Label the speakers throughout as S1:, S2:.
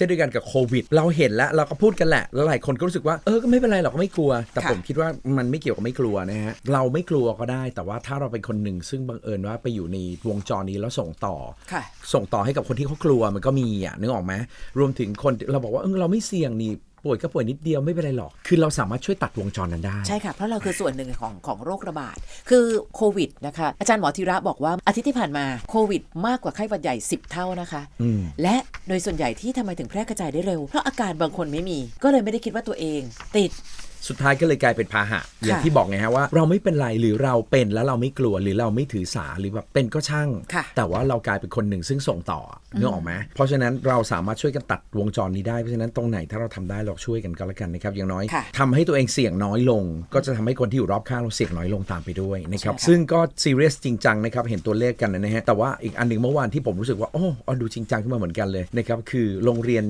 S1: ช่นเดียวกันกับโควิด เราเห็นแล้วเราก็พูดกันแหละแล้วหลายคนก็รู้สึกว่าเออก็ไม่เป็นไรหรอกก็ไม่กลัว แต่
S2: ค่ะ
S1: ผมคิดว่ามันไม่เกี่ยวกับไม่กลัวนะฮะเราไม่กลัวก็ได้ แต่ว่าถ้าเราเป็นคนหนึ่งซึ่งบังเอิญว่าไปอยู่ในวงจรนี้แล้วส่งต่อ
S2: ค่ะ
S1: ส่งต่อให้กับคนที่เขากลัวมันก็มีอะนึกออกไหมรวมถึงคนเราบอกว่าเออเราไม่เสี่ยงนี่ป่วยก็ป่วยนิดเดียวไม่เป็นไรหรอก คือเราสามารถช่วยตัดวงจรนั้นได้
S2: ใช่ค่ะ เพราะเราคือส่วนหนึ่งของของโรคระบาด คือโควิดนะคะ อาจารย์หมอธีระบอกว่าอาทิตย์ที่ผ่านมาโควิด มากกว่าไข้หวัดใหญ่ 10 เท่านะคะ
S1: อืม
S2: และโดยส่วนใหญ่ที่ทำไมถึงแพร่กระจายได้เร็ว เพราะอาการบางคนไม่มี ก็เลยไม่ได้คิดว่าตัวเอง ติด
S1: สุดท้ายก็เลยกลายเป็นพาหะ อย่างที่บอกไงฮะว่าเราไม่เป็นไรหรือเราเป็นแล้วเราไม่กลัวหรือเราไม่ถือสาหรือแบบเป็นก็ช่าง
S2: ค่ะ
S1: แต่ว่าเรากลายเป็นคนหนึ่งซึ่งส่งต่ออนึกออกไหมเพราะฉะนั้นเราสามารถช่วยกันตัดวงจรนี้ได้เพราะฉะนั้นตรงไหนถ้าเราทำได้เราช่วยกันก็แล้วกันนะครับอย่างน้อย
S2: ค่ะ
S1: ทำให้ตัวเองเสี่ยงน้อยลง ก็จะทำให้คนที่อยู่รอบข้างเราเสี่ยงน้อยลงตามไปด้วยนะครับ
S2: ใช่ค่ะ
S1: ซึ่งก็ซีเรียสจริงจังนะครับเห็นตัวเลขกันนะฮะแต่ว่าอีกอันหนึ่งเมื่อวานที่ผมรู้สึกว่าโอ้เอาดูจริงจังขึ้นมาเหมือนกันเลยนะครับคือโรงเรียน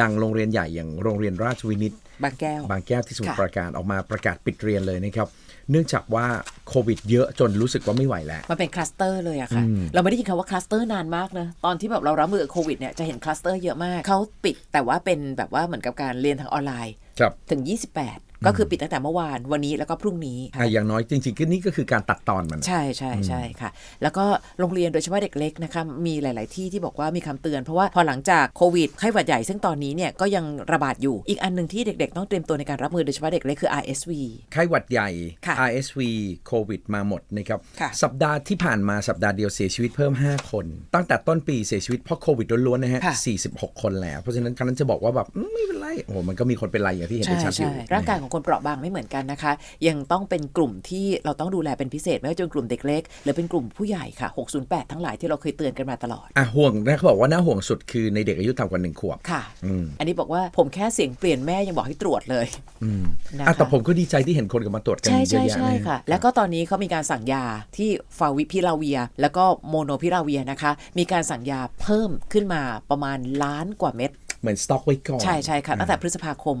S1: ดังโรงเรียนใหญ่อย่างโรงเรียนราชวินิต
S2: บางแก้ว
S1: บางแก้วที่สมุทร
S2: ค่ะ
S1: ปราการออกมาประกาศปิดเรียนเลยนะครับ เนื่องจากว่าโควิดเยอะจนรู้สึกว่าไม่ไหวแล้ว
S2: มันเป็นคลัสเตอร์เลยอะค่ะ เราไม่ได้ยินคำว่าคลัสเตอร์นานมากนะ ตอนที่แบบเรารับมือกับโควิดเนี่ยจะเห็นคลัสเตอร์เยอะมาก เขาปิดแต่ว่าเป็นแบบว่าเหมือนกับการเรียนทางออนไลน์
S1: ครับ
S2: ถึง 28 ก็คือปิดตั้งแต่เมื่อวานวันนี้แล้วก็พรุ่งนี้ค่ะ
S1: อะอย่างน้อยจริงๆก็นี่ก็คือการตัดตอนมัน
S2: ใช่ใช่ใช่ค่ะ แล้วก็โรงเรียนโดยเฉพาะเด็กเล็กนะคะมีหลาย ๆ ที่ที่บอกว่ามีคำเตือนเพราะว่าพอหลังจากโควิดไข้หวัดใหญ่ซึ่งตอนนี้เนี่ยก็ยังระบาดอยู่อีกอันหนึ่งที่เด็ก ๆ ต้องเตรียมตัวในการรับมือโดยเฉพาะเด็กเล็กคือ RSV
S1: ไข้หวัดใหญ่
S2: ค่ะ
S1: RSV โควิดมาหมดนะครับ
S2: ค่ะ
S1: สัปดาห์ที่ผ่านมาสัปดาห์เดียวเสียชีวิตเพิ่ม 5 คน ตั้งแต่ต้นปีเสียชีวิตเพราะโควิดล้วนๆนะฮะ
S2: ค่ะ
S1: 46 คนแล้ว เพราะฉะนั้นครั้นั้นจะบอกว่าแบบอืมไม่เป็นไรโอ้โหมันก็มีคนเป็นไรอย่างที่เห็น
S2: ใช่
S1: ได้ชัดอ
S2: ใช่
S1: ยู่
S2: ร่างกายของคนเปราะบางไม่เหมือนกันนะคะ ยังต้องเป็นกลุ่มที่เราต้องดูแลเป็นพิเศษ ไม่ว่าจะเป็นกลุ่มเด็กเล็ก หรือเป็นกลุ่มผู้ใหญ่ค่ะ 608 ทั้งหลายที่เราเคยเตือนกันมาตลอด
S1: อะห่วงนะเขาบอกว่าน่าห่วงสุดคือในเด็กอายุต่ำกว่าหนึ่งขวบ
S2: ค่ะ
S1: อืม
S2: อันนี้บอกว่าผมแค่เสียงเปลี่ยนแม่ยังบอกให้ตรวจเลยนะคะ
S1: อะแต่ผมก็ดีใจที่เห็นคนกลับมาตรวจกัน
S2: ใช่
S1: เย
S2: ใช่
S1: อะแยะ
S2: ใช่
S1: นะ
S2: ค่ะ แล้วก็ตอนนี้เขามีการสั่งยาที่ฟาวิพิลาเวีย แล้วก็โมโนพิลาเวียนะคะ มีการสั่งยาเพิ่มขึ้นมาประมาณล้านกว่าเม็ด
S1: เหมือนสต็อกไว้ก่อน
S2: ใช่ใช่ค่ะ ตั้งแต่พฤษภาคม